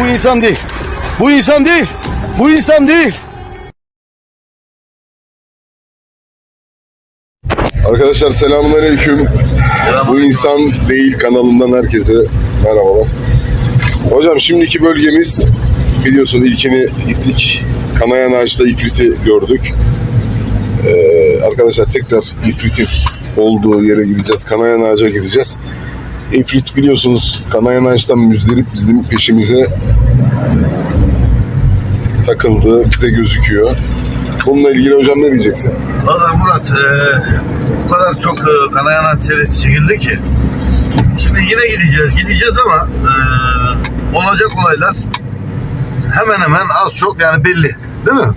Bu insan değil. Bu insan değil. Bu insan değil. Arkadaşlar selamünaleyküm. Bu insan değil kanalından herkese merhabalar. Hocam şimdiki bölgemiz biliyorsun ilkini gittik. Kanayan Ağaç'ta ifriti gördük. Ee, arkadaşlar tekrar ifritin olduğu yere gideceğiz. Kanayan Ağaç'a gideceğiz. İfrit biliyorsunuz Kanayan Ağaç'tan müzdarip bizim peşimize takıldı. Bize gözüküyor. Bununla ilgili hocam ne diyeceksin? Valla Murat e, bu kadar çok e, kanayan at serisi çekildi ki şimdi yine gideceğiz gideceğiz ama e, olacak olaylar hemen hemen az çok yani belli değil mi?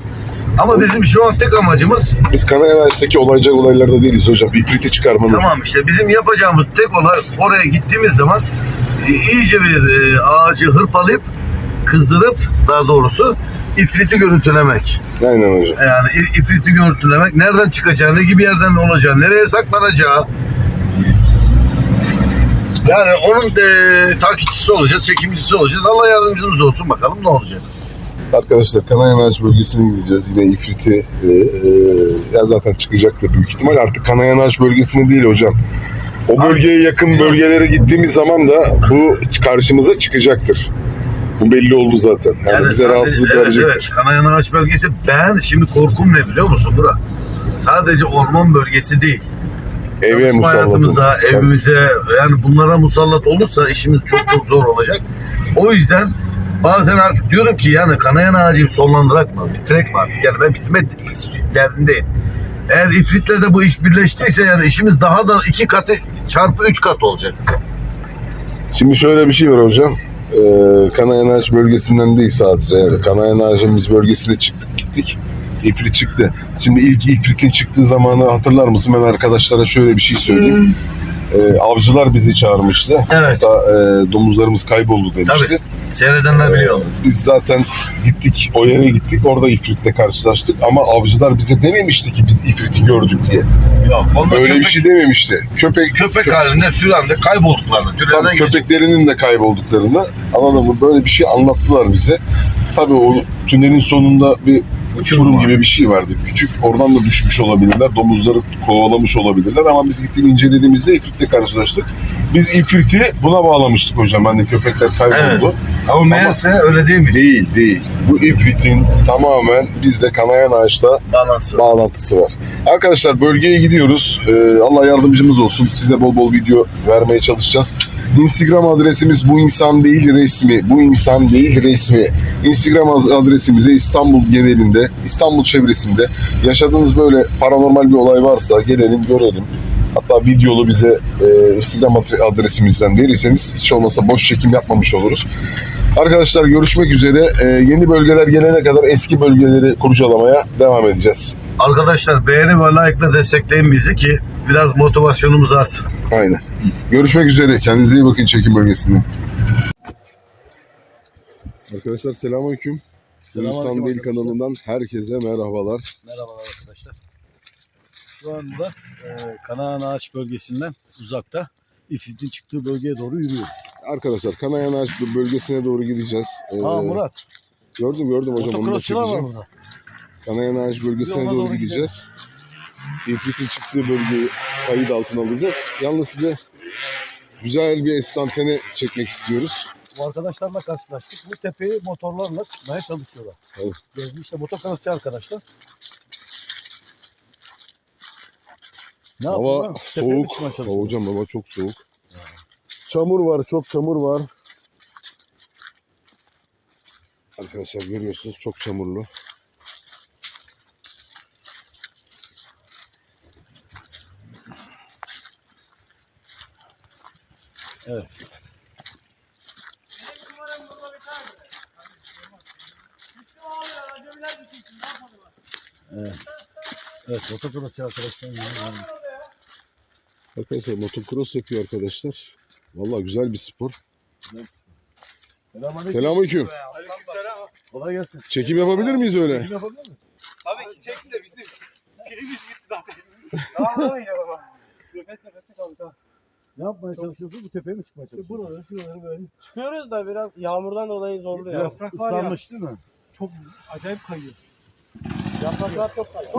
Ama bizim şu an tek amacımız Biz Kanayan Ağaç'taki olaycak olaylarda değiliz hocam. İfriti çıkarmanın. tamam işte bizim yapacağımız tek olay oraya gittiğimiz zaman e, iyice bir e, ağacı hırpalayıp kızdırıp daha doğrusu ifriti görüntülemek. Aynen hocam. Yani ifriti görüntülemek, nereden çıkacağı, ne gibi yerden olacağı, nereye saklanacağı. Yani onun e, takipçisi olacağız, çekimcisi olacağız. Allah yardımcımız olsun bakalım ne olacak. Arkadaşlar Kanayan Ağaç bölgesine gideceğiz. Yine ifriti e, e, ya zaten çıkacaktır büyük ihtimal. Artık Kanayan Ağaç bölgesine değil hocam. O bölgeye yakın bölgelere gittiğimiz zaman da bu karşımıza çıkacaktır. Bu belli oldu zaten. Yani, bize sadece- rahatsızlık evet, verecektir. evet, Kanayan Ağaç bölgesi. Ben şimdi korkum ne biliyor musun Murat? Sadece orman bölgesi değil. Eve Çalışma hayatımıza, evimize yani bunlara musallat olursa işimiz çok çok zor olacak. O yüzden bazen artık diyorum ki yani kanayan ağacı sonlandırak mı? Bitirek mi artık? Yani ben bitirme derdindeyim. Eğer ifritle de bu iş birleştiyse yani işimiz daha da iki katı çarpı üç kat olacak. Şimdi şöyle bir şey var hocam. Ee, Kanayan Ağaç bölgesinden değil sadece. Yani Kanayan Ağaç'ın biz bölgesine çıktık gittik. İfrit çıktı. Şimdi ilk ifritin çıktığı zamanı hatırlar mısın? Ben arkadaşlara şöyle bir şey söyleyeyim. Ee, avcılar bizi çağırmıştı. Evet. Hatta e, domuzlarımız kayboldu demişti. Tabii. Seyredenler biliyor. Biz zaten gittik, o yere gittik. Orada ifritle karşılaştık. Ama avcılar bize dememişti ki biz ifriti gördük diye. Yok. Onlar Öyle köpek, bir şey dememişti. Köpek, köpek halinde sürende kaybolduklarını. Tabii Tünelden geçip köpeklerinin de kaybolduklarını anladın mı? Böyle bir şey anlattılar bize. Tabii o tünelin sonunda bir uçurum gibi bir şey vardı. Küçük oradan da düşmüş olabilirler. Domuzları kovalamış olabilirler ama biz gittik incelediğimizde ifritle karşılaştık. Biz ifriti buna bağlamıştık hocam. Hani köpekler kayboldu. ama meğerse öyle değil mi? Değil değil. Bu ifritin tamamen bizde kanayan ağaçta Bağlantısı. bağlantısı var. Arkadaşlar bölgeye gidiyoruz. Ee, Allah yardımcımız olsun. Size bol bol video vermeye çalışacağız. Instagram adresimiz bu insan değil resmi. Bu insan değil resmi. Instagram adresimize İstanbul genelinde, İstanbul çevresinde yaşadığınız böyle paranormal bir olay varsa gelelim görelim. Hatta videolu bize e, Instagram adre- adresimizden verirseniz hiç olmazsa boş çekim yapmamış oluruz. Arkadaşlar görüşmek üzere. E, yeni bölgeler gelene kadar eski bölgeleri kurcalamaya devam edeceğiz. Arkadaşlar beğeni ve like'la destekleyin bizi ki biraz motivasyonumuz artsın. Aynen. Görüşmek üzere. Kendinize iyi bakın çekim bölgesinde. Arkadaşlar selamünaleyküm. Selamünaleyküm Hindistan Değil kanalından herkese merhabalar. Merhabalar arkadaşlar. Şu anda e, Kanayan Ağaç bölgesinden uzakta İfrit'in çıktığı bölgeye doğru yürüyoruz. Arkadaşlar Kanayan Ağaç bölgesine doğru gideceğiz. Ee, Aa Murat, Gördüm gördüm hocam onu da motokrasçılar var çekeceğim. burada. Kanayan Ağaç bölgesine doğru, doğru gideceğiz. İfrit'in çıktığı bölgeyi kayıt altına alacağız. Yalnız size güzel bir estantene çekmek istiyoruz. Bu arkadaşlarla karşılaştık. Bu tepeyi motorlarla çıkmaya çalışıyorlar. Evet. Gözlü işte motokrasçı arkadaşlar. Ne Hava soğuk. Hava hocam hava çok soğuk. Çamur var, çok çamur var. Arkadaşlar görüyorsunuz çok çamurlu. Evet. Evet. Evet, motokrasçı arkadaşlar. Arkadaşlar motocross yapıyor arkadaşlar. Vallahi güzel bir spor. Selamünaleyküm. Selamünaleyküm. Kolay gelsin. Çekim yapabilir miyiz öyle? Kim yapabilir mi? Tabii ki çekti de bizim pilimiz bitti zaten. Tamam ama. Nefes nefese kaldık ha. Ne yapmaya çalışıyorsun? Bu tepeye mi çıkmaya çalışıyorsun? Buraları şuraları böyle. Çıkıyoruz da biraz yağmurdan dolayı zorluyor. Biraz Yaprak var ya, ıslanmış değil mi? Çok acayip kayıyor. Yapraklar çok kayıyor.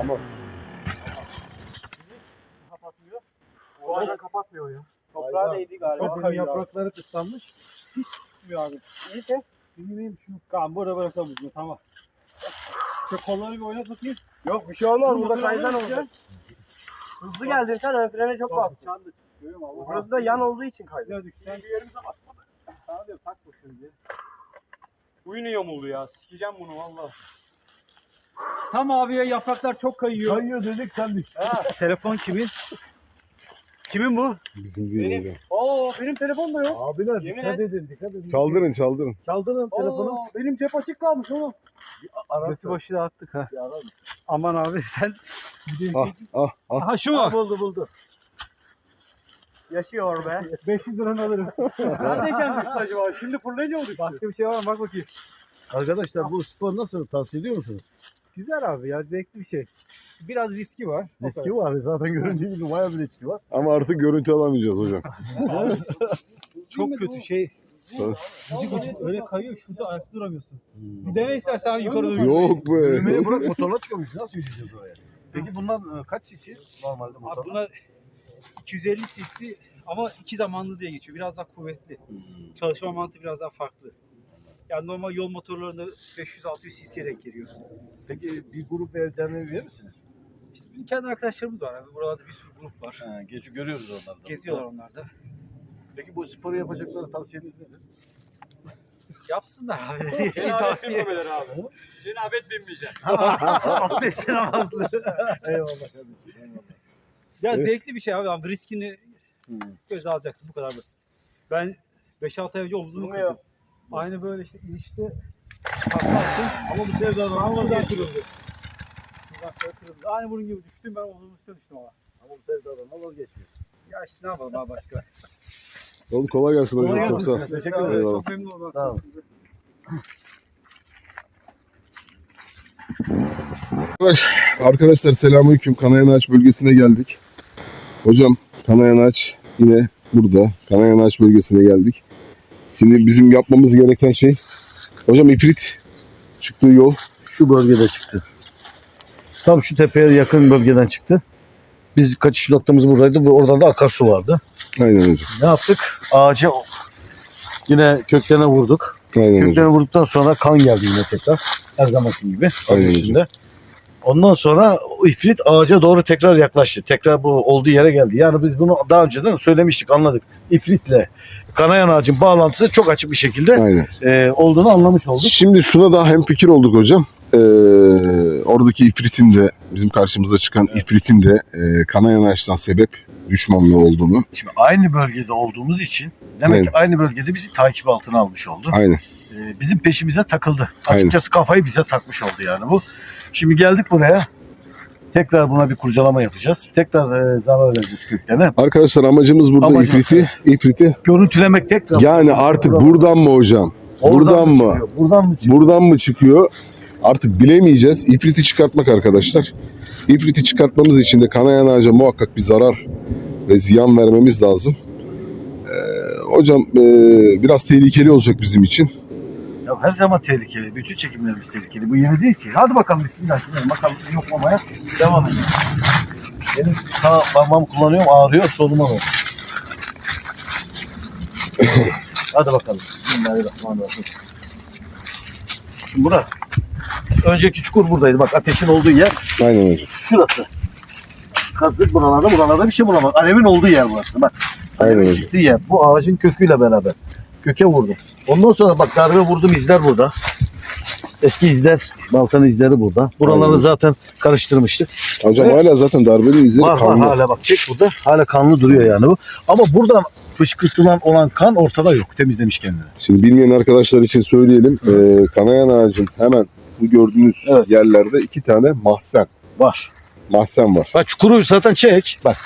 Ama Kapatmıyor. Oradan kapatmıyor ya. Toprağa Hayvan. değdi galiba. çok benim yapraklar hep ıslanmış. Çıkmıyor abi. İyice. Bilmiyorum şunu. Tamam burada bırakalım tamam. Şu kolları bir oynat bakayım. Yok bir şey olmaz. Burada kaydan olacak. Hızlı geldin sen ön frene çok bastın. Çandı. Görüyorum Allah. Burası da yan olduğu için kaydı. Ya düşten bir yerimize basmadı. Sana diyorum tak bu şimdi. Bu yine yamuldu ya. Sikeceğim bunu valla. Tam abiye yapraklar çok kayıyor. Kayıyor dedik sen düştün. Ha, telefon kimin? Kimin bu? Bizim Benim. Oo benim telefon da yok. Abiler Yemin dikkat et. edin dikkat edin. Çaldırın çaldırın. Çaldırın telefonu. Oo, benim cep açık kalmış oğlum. Götü başı da attık ha. Bir. Aman abi sen. Ah ah ah. Aha şu mu? Buldu buldu. Yaşıyor be. 500 liranı alırım. Neredeyken düştü acaba? Şimdi fırlayınca mı düştü? Başka bir şey var mı? Bak bakayım. Arkadaşlar bu spor nasıl tavsiye ediyor musunuz? Güzel abi ya zevkli bir şey. Biraz riski var. O Riski var zaten göründüğü gibi bayağı bir riski var. Ama artık görüntü alamayacağız hocam. kadar. Çok kötü şey. Gıcık gıcık öyle kayıyor şurada ayakta duramıyorsun. Bir dene istersen abi yukarı doğru. Yok be. Yürümeye bırak motorla çıkamayız. Nasıl yürüyeceğiz oraya? Peki bunlar e, kaç cc normalde Abi motor? bunlar 250 cc ama iki zamanlı diye geçiyor. Biraz daha kuvvetli. Çalışma mantığı biraz daha farklı. Yani normal yol motorlarında 500-600 cc'ye denk geliyor. Peki bir grup ve derneğe üye misiniz? İşte bizim kendi arkadaşlarımız var abi. Buralarda bir sürü grup var. Ha, gece görüyoruz onları da. Geziyorlar onlar da. Peki bu sporu yapacakları tavsiyeniz nedir? Yapsınlar abi. Tavsiye. abi. Cenabet binmeyeceksin. Abdest namazlı. Eyvallah kardeşim. Eyvallah. Ya Evet. zevkli bir şey abi. abi. Riskini Hmm. göze alacaksın. Bu kadar basit. Ben 5-6 ay önce omzumu kırdım. Aynı böyle işte inişte takla attım. Ama bu sevdadan şuradan kırıldı. Şuradan şöyle kırıldı. Aynı bunun gibi düştüm ben omzumun üstüne düştüm ama. Ama bu sevdadan vazgeçmiyor. Ya işte ne yapalım abi başka. Oğlum kolay gelsin hocam. Kolay Çok gelsin. sağ ol. Teşekkür ederim. Eyvallah. Çok memnun oldum. Sağ ol. Arkadaşlar selamünaleyküm. Kanayan Ağaç bölgesine geldik. Hocam Kanayan Ağaç yine burada. Kanayan Ağaç bölgesine geldik. Şimdi bizim yapmamız gereken şey hocam ifrit çıktığı yol. Şu bölgede çıktı. Tam şu tepeye yakın bölgeden çıktı. Biz kaçış noktamız buradaydı. Bu- Oradan da akarsu vardı. Aynen hocam. Ne yaptık? Ağacı yine köklerine vurduk. Aynen hocam. Köklerine vurduktan sonra kan geldi yine tekrar. Her zamanki gibi. Aynen hocam. Ondan sonra ifrit ağaca doğru tekrar yaklaştı. Tekrar bu olduğu yere geldi. Yani biz bunu daha önceden söylemiştik, anladık. İfritle kanayan ağacın bağlantısı çok açık bir şekilde Aynen. e, olduğunu anlamış olduk. Şimdi şuna da hem fikir olduk hocam. Ee, oradaki ifritin de bizim karşımıza çıkan ifritin de e, kanayan ağaçtan sebep düşmanlığı olduğunu. Şimdi aynı bölgede olduğumuz için demek Evet. ki aynı bölgede bizi takip altına almış oldu. Aynen. Ee, bizim peşimize takıldı. Aynen. Açıkçası kafayı bize takmış oldu yani bu. Şimdi geldik buraya. Tekrar buna bir kurcalama yapacağız. Tekrar e, zarar vereceğiz köklerine. Arkadaşlar amacımız burada Amacımız, ifriti, ifriti. Görüntülemek tekrar. Yani artık Buradan- buradan mı hocam? Buradan mı? çıkıyor, Buradan mı çıkıyor? Buradan mı çıkıyor? Artık bilemeyeceğiz. İpriti çıkartmak arkadaşlar. İpriti çıkartmamız için de kanayan ağaca muhakkak bir zarar ve ziyan vermemiz lazım. Ee, hocam e, biraz tehlikeli olacak bizim için. Ya her zaman tehlikeli. Bütün çekimlerimiz tehlikeli. Bu yeni değil ki. Hadi bakalım bismillah. Şimdi bakalım yoklamaya devam edelim. Benim sağ parmağımı kullanıyorum ağrıyor soluma var. Hadi bakalım. Bismillahirrahmanirrahim. Murat. Önceki çukur buradaydı. Bak ateşin olduğu yer Aynen hocam. şurası. Kazdık buralarda buralarda bir şey bulamadık. Alevin olduğu yer burası. Bak. Aynen Alevin hocam. çıktığı yer. Bu ağacın köküyle beraber. Köke vurdu. Ondan sonra bak darbe vurdum izler burada. Eski izler, baltanın izleri burada. Buraları Aynen. zaten karıştırmıştık. Hocam Evet. hala zaten darbenin izleri Var var kanlı. hala bak çek burada. Hala kanlı duruyor yani bu. Ama buradan fışkırtılan olan kan ortada yok. Temizlemiş kendini. Şimdi bilmeyen arkadaşlar için söyleyelim. Ee, kanayan ağacın hemen bu gördüğünüz Evet. yerlerde iki tane mahzen. Var. Mahzen var. Bak çukuru zaten çek. Bak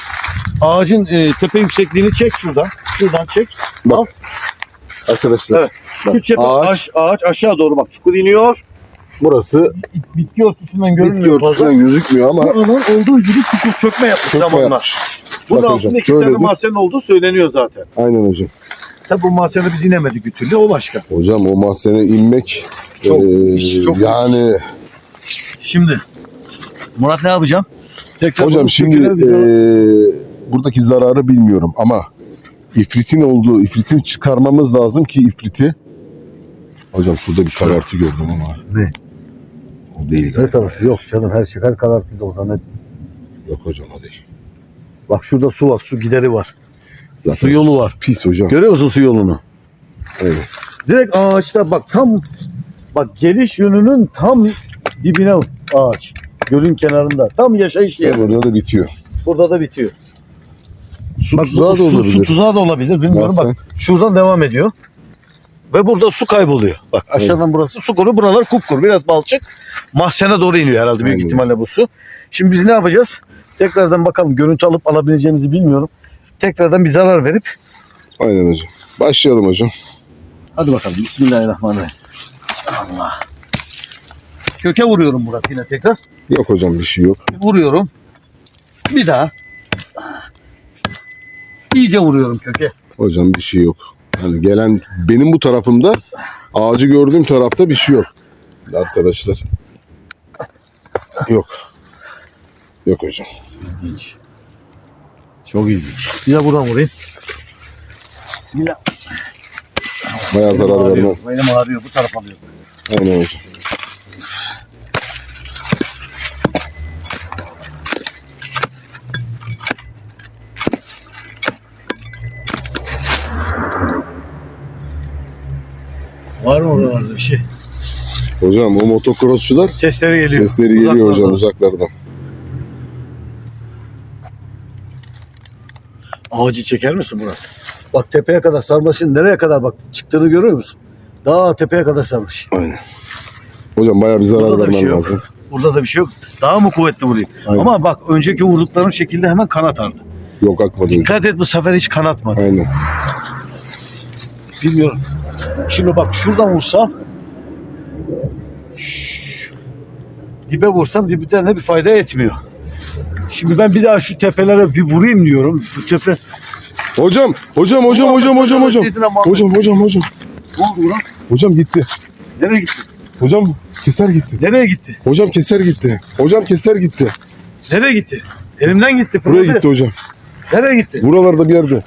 ağacın e, tepe yüksekliğini çek şuradan. Şuradan çek. Arkadaşlar Evet. Şu cephe ağaç. ağaç. ağaç aşağı doğru bak çukur iniyor. burası Bitki örtüsünden görünmüyor. bitki örtüsünden gözükmüyor ama Bu alan olduğu gibi çukur çökme yapmış Çökme zamanlar. Bunun Bak altında iki tane mahzen olduğu söyleniyor zaten. aynen hocam. Tabi bu mahzene biz inemedik bir türlü o başka. Hocam o mahzene inmek Çok- iş çok- yani Şimdi Murat ne yapacağım? Tekrar hocam şimdi eee, buradaki zararı bilmiyorum ama ifritin olduğu ifritini çıkarmamız lazım ki ifriti Hocam şurada bir karartı gördüm ama. Ne? O değil Ne galiba. tarafı? Yok canım her şey her karartıydı o zaman. Yok hocam o değil. Bak şurada su var, su gideri var. Zaten Su yolu var. Pis hocam. Görüyor musun su yolunu? Evet. Direkt ağaçta bak tam bak geliş yönünün tam dibine ağaç. Gölün kenarında. Tam yaşayış yeri. Burada da bitiyor. Burada da bitiyor. Su Bak, tuzağı da su, su olabilir. tuzağı da olabilir. Bilmiyorum bak. Şuradan devam ediyor. Ve burada su kayboluyor. Bak aşağıdan burası su kuru. Buralar kupkuru. Biraz balçık. Mahzene doğru iniyor herhalde büyük Aynen. ihtimalle bu su. Şimdi biz ne yapacağız? Tekrardan bakalım. Görüntü alıp alabileceğimizi bilmiyorum. Tekrardan bir zarar verip Aynen hocam. Başlayalım hocam. Hadi bakalım. Bismillahirrahmanirrahim. Allah. Köke vuruyorum Murat yine tekrar. Yok hocam bir şey yok. Vuruyorum. Bir daha. İyice vuruyorum köke. Hocam bir şey yok. Hani gelen benim bu tarafımda ağacı gördüğüm tarafta bir şey yok. Arkadaşlar. Yok. Yok hocam. İlginç. Çok ilginç. Bir de buradan vurayım. Bismillah. Bayağı zarar vermem. Benim ağrıyor. Bu tarafa alıyor. Aynen hocam. Var mı oralarda bir şey? Hocam o motocrossçular Sesleri geliyor. sesleri geliyor Uzaklardan. hocam uzaklardan. Ağacı çeker misin Murat? Bak tepeye kadar sarmaşın nereye kadar bak çıktığını görüyor musun? Daha tepeye kadar sarmış. Hocam bayağı bir zarar Burada da bir vermem şey yok. lazım. Burada da bir şey yok. Daha mı kuvvetli vurayım? Aynen. Ama bak önceki vurduklarım şekilde hemen kanat ardı. Yok akmadı hocam. Dikkat et bu sefer hiç kanatmadı. Aynen. Bilmiyorum. Şimdi bak şuradan vursam dibe vursam dibden de bir fayda etmiyor. Şimdi ben bir daha şu tepelere bir vurayım diyorum. Bu tepe Hocam, hocam, hocam, hocam, hocam, hocam. Hocam, hocam, hocam. Ne oldu lan? Hocam gitti. Nereye gitti? Hocam keser gitti. Nereye gitti? Hocam keser gitti. Hocam keser gitti. Nereye gitti? Elimden gitti. Buraya fırladı. gitti hocam. Nereye gitti? Buralarda bir yerde.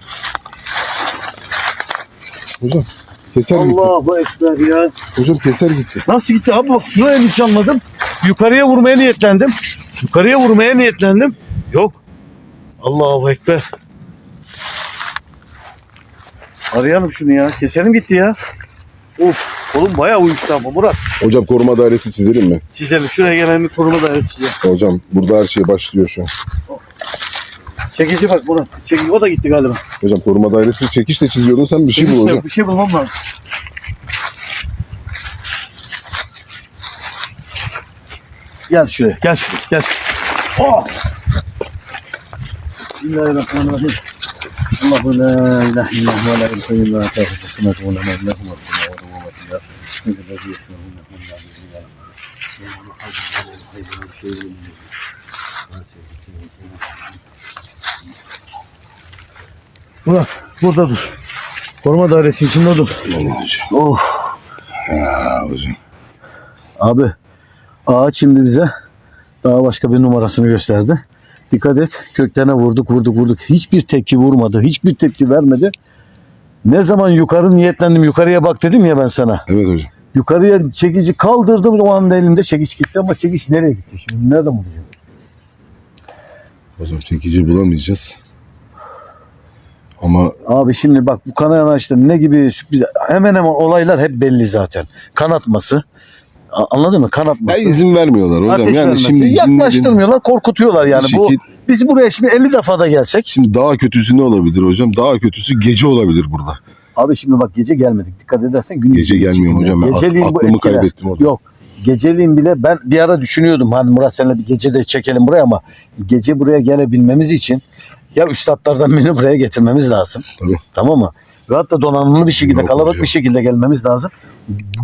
Hocam keser gitti. Allahu Ekber ya. Hocam keser gitti. Nasıl gitti abi bak şuraya nişanladım. Yukarıya vurmaya niyetlendim. Yukarıya vurmaya niyetlendim. Yok. Allahu Ekber. Arayalım şunu ya. Keselim gitti ya. Of. Oğlum bayağı uyuştu ama Murat. Hocam koruma dairesi çizelim mi? Çizelim. Şuraya gelen bir koruma dairesi çizelim. Hocam burada her şey başlıyor şu an. Çekici bak Murat. Çekici o da gitti galiba. Hocam koruma dairesi çekiş de çiziyordun sen bir şey bul hocam. Bir şey bulmam lazım. Gel şuraya. Gel şuraya. Gel. Oh! Bismillahirrahmanirrahim. Allahu la ilahe illallah ve la ilahe illa huve teâfû sınâtu ve la mevlâhu ve la mevlâhu Murat burada dur. Koruma dairesi içinde dur. Oh. Ha, hocam. Abi ağaç şimdi bize daha başka bir numarasını gösterdi. Dikkat et köklerine vurduk vurduk vurduk. Hiçbir tepki vurmadı. Hiçbir tepki vermedi. Ne zaman yukarı niyetlendim yukarıya bak dedim ya ben sana. Evet hocam. Yukarıya çekici kaldırdım o anda elimde çekiç gitti ama çekiç nereye gitti şimdi nereden bulacağım? Hocam çekici bulamayacağız. Ama Abi şimdi bak bu kanayan ağaçta ne gibi sürpriz hemen hemen olaylar hep belli zaten. Kanatması anladın mı? ya Kanatması. izin vermiyorlar hocam. ateş yani vermesi. şimdi yaklaştırmıyorlar, korkutuyorlar yani. Bu şekil- biz buraya şimdi 50 defa da gelsek. Şimdi daha kötüsü ne olabilir hocam? Daha kötüsü gece olabilir burada. Abi şimdi bak gece gelmedik. Dikkat edersen gün Gece gelmiyorum hocam. Ben Geceliğin bu aklımı etkiler. kaybettim orada. Yok. Geceliğin bile ben bir ara düşünüyordum hani Murat seninle bir gece de çekelim buraya ama gece buraya gelebilmemiz için ya üstadlardan birini buraya getirmemiz lazım. Tabii. Tamam mı? Ve hatta donanımlı bir şekilde, Yok kalabalık hocam. bir şekilde gelmemiz lazım.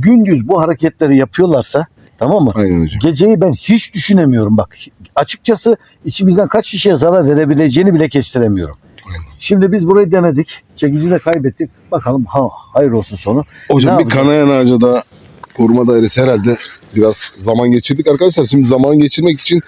Gündüz bu hareketleri yapıyorlarsa tamam mı? Aynen hocam. Geceyi ben hiç düşünemiyorum bak. Açıkçası içimizden kaç kişiye zarar verebileceğini bile kestiremiyorum. Aynen. Şimdi biz burayı denedik. Çekici de kaybettik. Bakalım ha, hayır olsun sonu. Hocam Ne bir yapacağız? kanayan ağaca da koruma dairesi herhalde biraz zaman geçirdik arkadaşlar. Şimdi zaman geçirmek için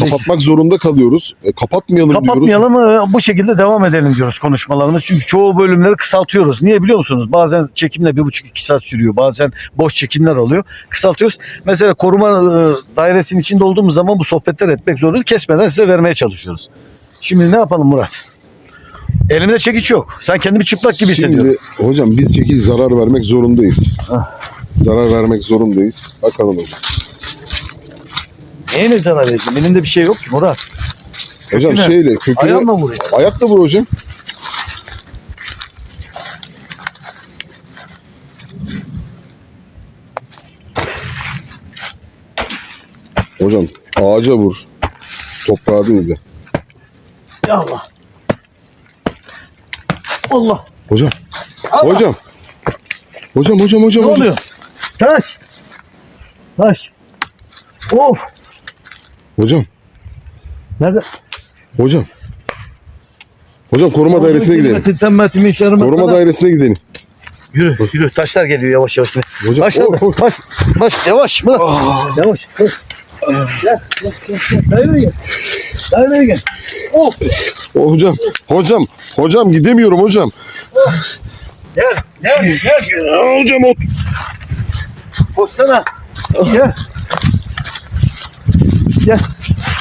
kapatmak zorunda kalıyoruz. E, kapatmayalım, diyoruz. Kapatmayalım e, bu şekilde devam edelim diyoruz konuşmalarımız. Çünkü çoğu bölümleri kısaltıyoruz. Niye biliyor musunuz? Bazen çekimle bir buçuk iki saat sürüyor. Bazen boş çekimler oluyor. Kısaltıyoruz. Mesela koruma e, dairesinin içinde olduğumuz zaman bu sohbetler etmek zorundayız. Kesmeden size vermeye çalışıyoruz. Şimdi ne yapalım Murat? Elimde çekiç yok. Sen kendimi çıplak gibi hissediyorum. Şimdi hocam biz çekici zarar vermek zorundayız. Ah. Zarar vermek zorundayız. Bakalım hocam. Neyine zarar vereceğim? Elimde bir şey yok ki Murat. Hocam Köküne. şeyle köküne Ayağımla vuruyor. ayakla vur hocam. Hocam ağaca vur. Toprağa değil de. Ya Allah. Allah. Hocam. Allah. Hocam. Hocam hocam hocam Ne hocam. oluyor? Taş. Taş. Of. Hocam. Nerede? Hocam. Hocam koruma dairesine gidelim. Temmetimi işlerim. Koruma dairesine gidelim. Yürü yürü. Taşlar geliyor yavaş yavaş. Hocam. Taşlar. oh, oh. Taş. Taş. Yavaş. Bırak. Yavaş. Gel. Gel. Gel. Gel. Gel. Daireye gel. Daireye gel. Of. Oh, hocam. Hocam. Hocam gidemiyorum hocam. Gel. Gel. Gel. Aa, hocam o Koşsana. Gel. Gel.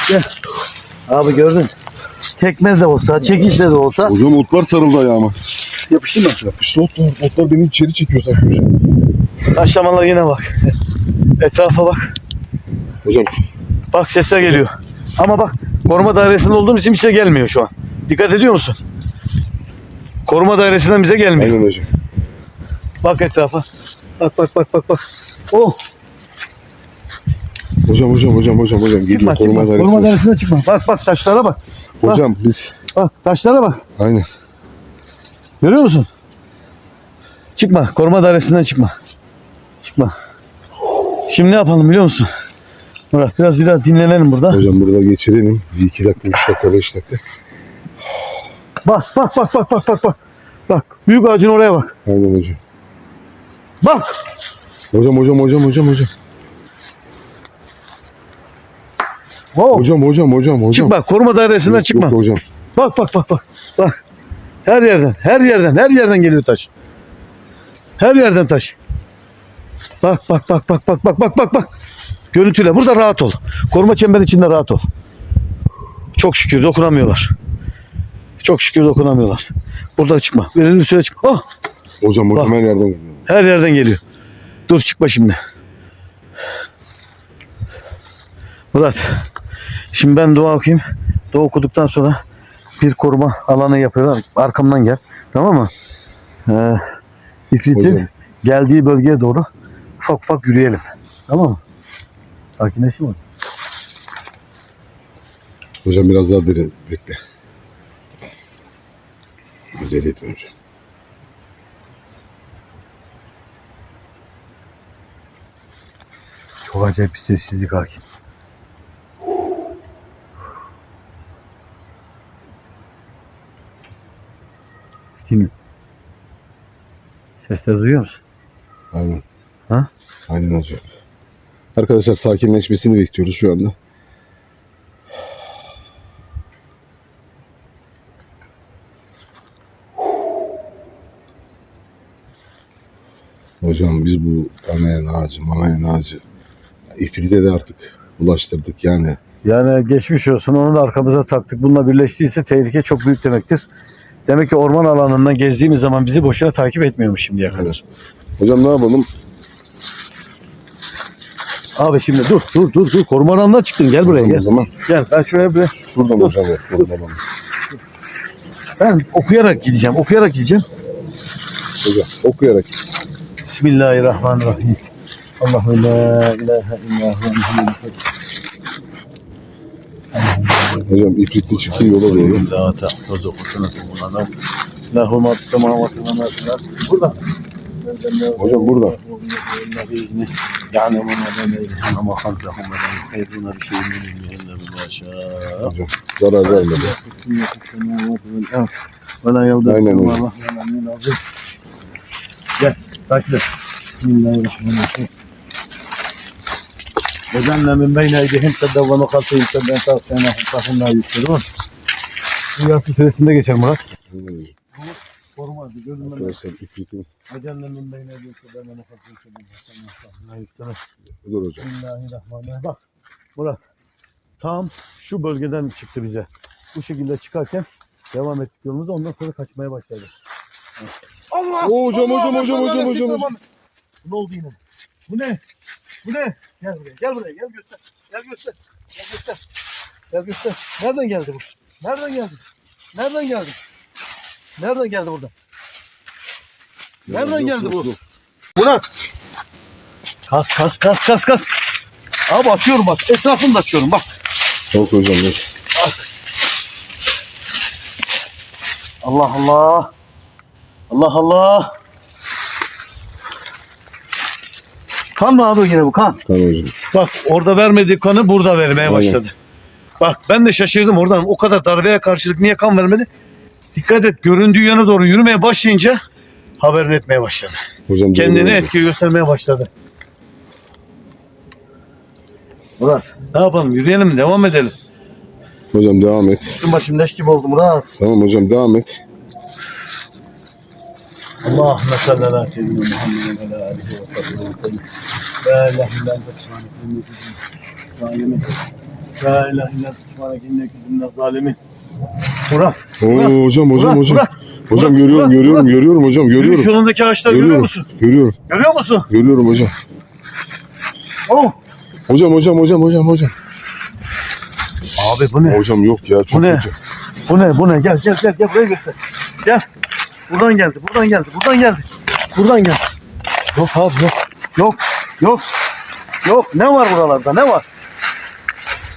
Gel. Abi gördün. Tekme de olsa, çekişle de olsa Hocam otlar sarıldı ayağıma. yapışır mı? İşte otlar, otlar beni içeri çekiyor sanki hocam. Aşamalar yine bak. Etrafa bak. Hocam Bak sesler geliyor. Ama bak koruma dairesinde olduğum için bize gelmiyor şu an. Dikkat ediyor musun? Koruma dairesinden bize gelmiyor. aynen hocam. Bak etrafa. Bak bak bak bak bak. Oh. Hocam hocam hocam hocam hocam geliyor Çıkma, koruma çıkma. dairesi. Koruma dairesine çıkma. Bak bak taşlara bak. Hocam biz Bak taşlara bak. aynen. Görüyor musun? Çıkma. Koruma dairesinden çıkma. Çıkma. Şimdi ne yapalım biliyor musun? Murat biraz bir daha dinlenelim burada. Hocam burada geçirelim. Bir iki dakika, üç dakika, beş dakika. Bak bak bak bak bak bak bak. Bak büyük ağacın oraya bak. Aynen hocam. Bak. Hocam hocam hocam hocam hocam. Wow. Hocam hocam hocam hocam. Çıkma. Koruma dairesinden Yok, çıkma. Yok hocam. Bak bak bak bak. Bak. Her yerden, her yerden, her yerden geliyor taş. Her yerden taş. Bak bak bak bak bak bak bak bak bak. Görüntüle. Burada rahat ol. Koruma çemberi içinde rahat ol. Çok şükür dokunamıyorlar. Çok şükür dokunamıyorlar. Burada çıkma. Belirli bir süre çıkma. Oh, Hocam Bak. her yerden geliyor. her yerden geliyor. Dur çıkma şimdi. Murat. Şimdi ben dua okuyayım. Dua okuduktan sonra bir koruma alanı yapıyorum. Arkamdan gel. Tamam mı? Ee, ifritin Hocam. geldiği bölgeye doğru ufak ufak yürüyelim. Tamam mı? Sakinleşin mi? Hocam biraz daha derin. Bekle. Güzel etme hocam. Çok acayip bir sessizlik hakim. Değil Sesleri duyuyor musun? Aynen. Ha? Aynen hocam. Arkadaşlar sakinleşmesini bekliyoruz şu anda. Hocam biz bu kanayan ağacı, manayan ağacı ifrite de artık bulaştırdık yani. Yani geçmiş olsun onu da arkamıza taktık. Bununla birleştiyse tehlike çok büyük demektir. Demek ki orman alanından gezdiğimiz zaman bizi boşuna takip etmiyormuş şimdiye kadar. Hocam ne yapalım? Abi şimdi dur dur dur dur koruma alanından çıktın gel buraya O gel. zaman Gel ben şuraya bir şuradan Dur, hocam. Şuradan. ben okuyarak gideceğim okuyarak gideceğim. Hocam okuyarak. Bismillahirrahmanirrahim. Allahu la ilahe illallah. Hocam ipritin çıktığı yola doğru. La tahfazu kusunatun adam. Lahu ma fis semavati ve ma fil Burada. Hocam burada. Yani bu nedeni ama halkahum ve la yuhayruna bir şey min illa bima şaa. Hocam zarar vermedi. ولا يودع الله العلي العظيم. Gel, takdir. Bismillahirrahmanirrahim. وجعلنا من بين أيديهم سدا ومن خلفهم سدا فأغشيناهم فهم لا يبصرون. Bu Yasin suresinde geçer Murat. Koruma, görünmez. Arkadaşlar ifritin وجعلنا من بين أيديهم سدا ومن خلفهم سدا فهم لا يبصرون. Dur hocam. Bismillahirrahmanirrahim. Bak Murat tam şu bölgeden çıktı bize. Bu şekilde çıkarken devam ettik yolumuza ondan sonra kaçmaya başladı. Allah! Oo, hocam, hocam, hocam, Allah! hocam, hocam, Allah! Ne oldu yine? Bu ne? Bu ne? Gel buraya, gel buraya, gel göster. Gel göster. Gel göster. Gel göster. Nereden geldi bu? Nereden geldi? Nereden geldi? Nereden geldi burada? Nereden geldi bu? Murat! Kas kas kas kas kas. Abi açıyorum bak. Etrafını da açıyorum bak. Yok hocam yok. Allah Allah. Allah Allah. Kan mı abi yine bu kan? Tamam hocam. Bak orada vermediği kanı burada vermeye Aynen. başladı. Bak ben de şaşırdım oradan o kadar darbeye karşılık niye kan vermedi? Dikkat et göründüğü yana doğru yürümeye başlayınca haberini etmeye başladı. Hocam Kendine doğru. etki göstermeye başladı. Murat ne yapalım yürüyelim devam edelim. Hocam devam et. Üstüm başım leş gibi oldu Murat. Tamam hocam devam et. اللهم صل على سيدنا محمد وعلى اله وصحبه وسلم لا اله الا انت سبحانك اني كنت من الظالمين لا اله الا انت سبحانك اني كنت من الظالمين Murat, Oo hocam hocam Murat, hocam. Murat. Hocam Murat, görüyorum Murat, görüyorum Murat. görüyorum hocam yürüyüş görüyorum. yolundaki ağaçları görüyor Görüyorum. musun? Görüyorum. Görüyor musun? Görüyorum hocam. Oh. Hocam hocam hocam hocam hocam. Abi bu ne? Hocam yok ya çok Bu ne? kötü. Bu ne? Bu ne? Gel gel gel gel buraya göster. Gel. Buradan geldi. Buradan geldi. Buradan geldi. Buradan geldi. Yok abi yok. Yok. Yok. Yok. Ne var buralarda? Ne var?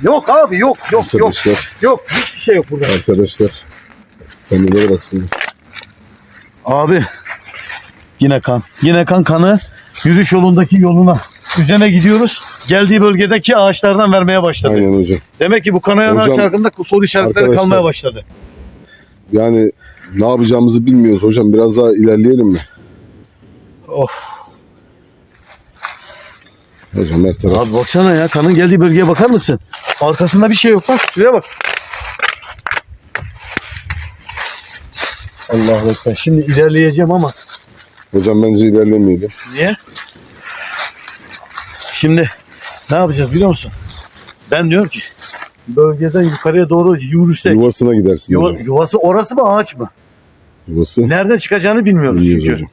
Yok abi yok yok yok. Arkadaşlar Yok hiçbir şey yok burada. arkadaşlar. Kendilere baksınlar. Abi yine kan. Yine kan kanı yürüyüş yolundaki yoluna. Üzerine gidiyoruz. Geldiği bölgedeki ağaçlardan vermeye başladı. Aynen hocam. Demek ki bu kanayan ağaç Hocam, hakkında soru işaretleri arkadaşlar. kalmaya başladı. Yani ne yapacağımızı bilmiyoruz hocam. Biraz daha ilerleyelim mi? Of. Hocam her taraf. Abi baksana ya kanın geldiği bölgeye bakar mısın? Arkasında bir şey yok bak şuraya bak. Allah ekber. Şimdi ilerleyeceğim ama Hocam bence ilerlemeyelim. niye? Şimdi ne yapacağız biliyor musun? Ben diyorum ki bölgeden yukarıya doğru yürürsek Yuvasına gidersin yuva- hocam. yuvası orası mı ağaç mı? Yuvası. Nereden çıkacağını bilmiyoruz Bilmiyoruz çünkü. hocam.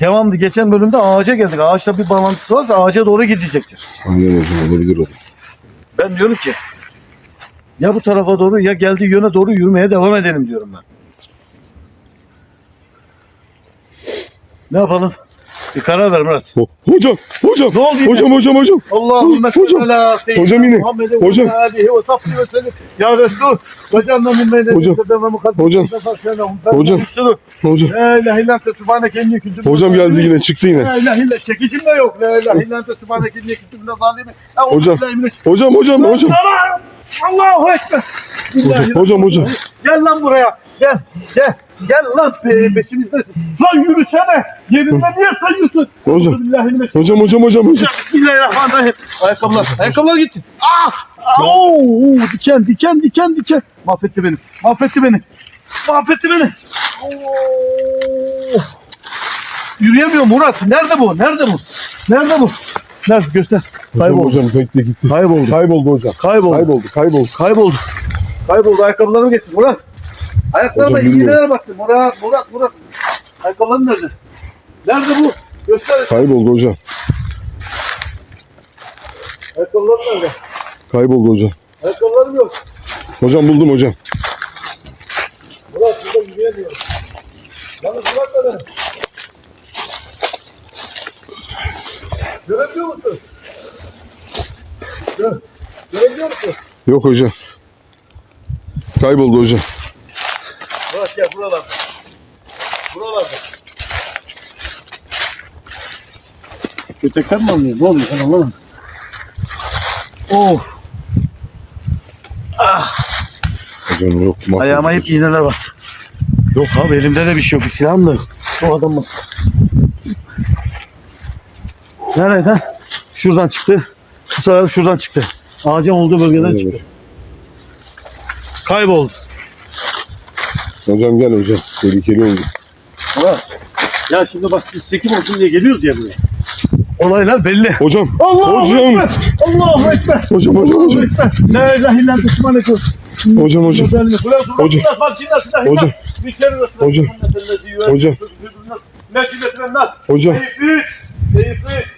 Devamlı geçen bölümde ağaca geldik. Ağaçla bir bağlantısı varsa ağaca doğru gidecektir. Aynen hocam olabilir o. Ben diyorum ki ya bu tarafa doğru ya geldiği yöne doğru yürümeye devam edelim diyorum ben. Ne yapalım? Bir karar ver Murat. Ho- Hocam, hocam, Ne oldu yine? hocam, hocam, hocam. Allahümme Hocam, seyyidina hocam yine, hocam. sellem. Ya Resul. Hocam da min beyne Hocam, hocam, hocam. Hocam, La ilahe illa ente subhaneke inni kuntu hocam geldi yine, çıktı yine. La ilahe illa çekicim de yok. La ilahe illa ente subhaneke inni kuntu minel zalimin. Hocam, Hocam, hocam, hocam. Allahu ekber. Hocam, hocam, hocam. Gel lan buraya. Gel. Gel. Gel lan pe peşimizdesin. Lan yürüsene. Yerinde niye sayıyorsun? Hocam. Hocam, hocam, hocam, hocam. Bismillahirrahmanirrahim. Ayakkabılar. Ayakkabılar gitti. Ah! Ah! Oo, oo, diken, diken, diken, diken. Mahvetti beni. Mahvetti beni. Mahvetti beni. Oo. Yürüyemiyor Murat. Nerede bu? Nerede bu? Nerede bu? Nerede? Göster. Hocam, Kayboldu. hocam, bekle gitti. Kayboldu. Kayboldu hocam. Kayboldu. Kayboldu, kayboldu. Kayboldu. Kayboldu. Ayakkabılarımı getir Murat. Ayaklarıma iğneler baktı. Murat, Murat, Murat. Ayakkabılarım nerede? Nerede bu? Göster. Kayboldu hocam. Ayakkabılarım nerede? Kayboldu hocam. Ayakkabılarım yok. Hocam buldum hocam. Murat burada yürüyemiyorum. Yalnız Murat da benim. Görebiliyor musun? Gör. Görebiliyor musun? Yok hocam. Kayboldu hocam. Buralarda. Buralarda. Kötekten mi alıyor? Ne oluyor? Ben anlamadım. Of. Hocam yok. mahvolduk Ayağıma hep iğneler battı. Yok abi elimde de bir şey yok. Bir silahım da yok. O adam bak. Nereden? Şuradan çıktı. Bu sefer şuradan çıktı. Ağacın olduğu bölgeden Evet. çıktı. Kayboldu. Hocam gel hocam. Tehlikeli oldu. Ya şimdi bak biz çekim olsun diye geliyoruz ya buraya. Olaylar belli. Hocam. Allahu Hocam. Ekber. Allahu Ekber. Hocam hocam hocam. Ekber. La ilahe illallah Müslüman ekber. Hocam hocam. Hocam. Hocam. Hocam. Hocam. Hocam. Eyüp.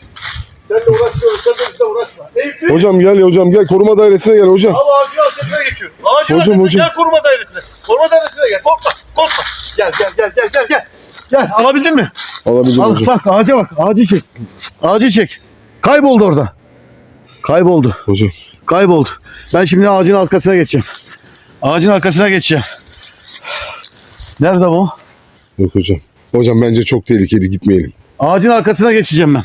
Senle uğraşmıyoruz. Sen de bizle uğraşma. Eyüp. Hocam gel hocam gel. Koruma dairesine gel hocam. Ama ağacın arkasına geçiyor. Ağacın Hocam, arkasına hocam. gel koruma dairesine. Koruma dairesine gel. Korkma. Korkma. Gel gel gel gel gel gel. Gel alabildin mi? Alabildim Al hocam. bak ağaca bak. Ağacı çek. Ağacı çek. Kayboldu orada. Kayboldu. Hocam. Kayboldu. Ben şimdi ağacın arkasına geçeceğim. Ağacın arkasına geçeceğim. Nerede bu? Yok hocam. Hocam bence çok tehlikeli gitmeyelim. Ağacın arkasına geçeceğim ben.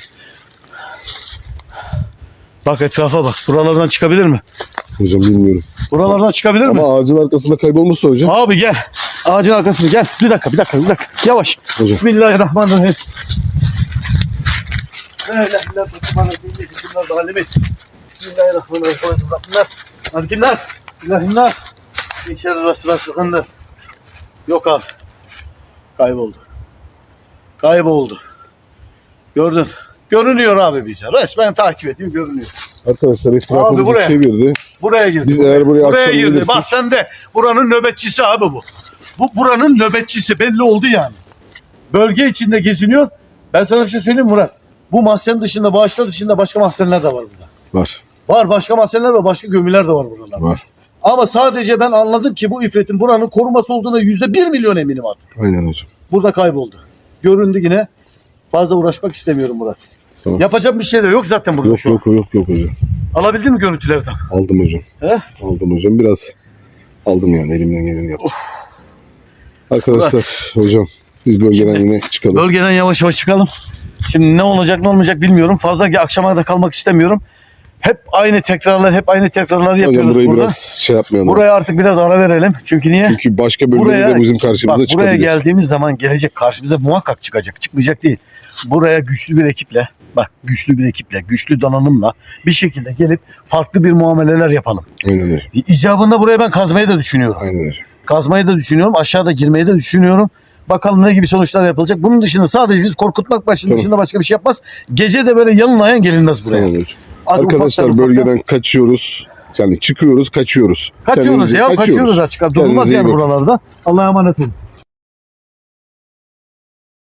Bak etrafa bak. Buralardan çıkabilir mi? Hocam bilmiyorum. Buralardan çıkabilir mi? Ama ağacın arkasında kaybolmasa hocam. Abi gel. Ağacın arkasına gel. Bir dakika, bir dakika, bir dakika. Yavaş. Hocam. Bismillahirrahmanirrahim. İllallah Subhanallah. Bismillahirrahmanirrahim. Bismillahirrahmanirrahim. Rabbinaz. Malikinnas. İlahinnas. Min şerri vesvesil nas. Yok abi. Kayboldu. Kayboldu. Gördün. Görünüyor abi bize. Resmen takip ediyor, görünüyor. Arkadaşlar etrafımızı buraya. çevirdi. Buraya girdi. Biz eğer buraya buraya girdi. gelirsek- Bak sen de buranın nöbetçisi abi bu. Bu buranın nöbetçisi belli oldu yani. Bölge içinde geziniyor. Ben sana bir şey söyleyeyim Murat. Bu mahzen dışında, bağışla dışında başka mahzenler de var burada. Var. Var başka mahzenler var, başka gömüler de var buralarda. Var. Ama sadece ben anladım ki bu ifretin buranın koruması olduğuna yüzde bir milyon eminim artık. Aynen hocam. Burada kayboldu. Göründü yine. Fazla uğraşmak istemiyorum Murat. Tamam. Yapacak bir şey de yok zaten burada Yok şu an. yok yok yok hocam. Alabildin mi görüntülerden? Aldım hocam. He? Aldım hocam. Biraz aldım yani elimden geleni yaptım. Arkadaşlar hocam biz bölgeden Şimdi- yine çıkalım. Bölgeden yavaş yavaş çıkalım. Şimdi ne olacak ne olmayacak bilmiyorum. Fazla ki akşama da kalmak istemiyorum. Hep aynı tekrarlar, hep aynı tekrarları Hocam yapıyoruz burayı burada. biraz şey yapmayalım. Buraya artık biraz ara verelim. Çünkü niye? Çünkü başka bölgede Buraya- de bizim karşımıza Bak buraya geldiğimiz zaman gelecek karşımıza muhakkak çıkacak. Çıkmayacak değil. Buraya güçlü bir ekiple, bak güçlü bir ekiple, güçlü donanımla bir şekilde gelip farklı bir muameleler yapalım. Aynen öyle. İcabında buraya ben kazmayı da düşünüyorum. Aynen hocam. Kazmayı da düşünüyorum. Aşağıda girmeyi de düşünüyorum. Bakalım ne gibi sonuçlar yapılacak. Bunun dışında sadece biz korkutmak başının Tamam. dışında başka bir şey yapmaz. Gece de böyle yalın ayan gelinmez buraya. Tamam. Hadi Arkadaşlar ufaktan ufaktan bölgeden kaçıyoruz. Yani çıkıyoruz, kaçıyoruz. kaçıyoruz Kendinize- ya kaçıyoruz açık. Durulmaz yani buralarda. Allah'a emanet olun.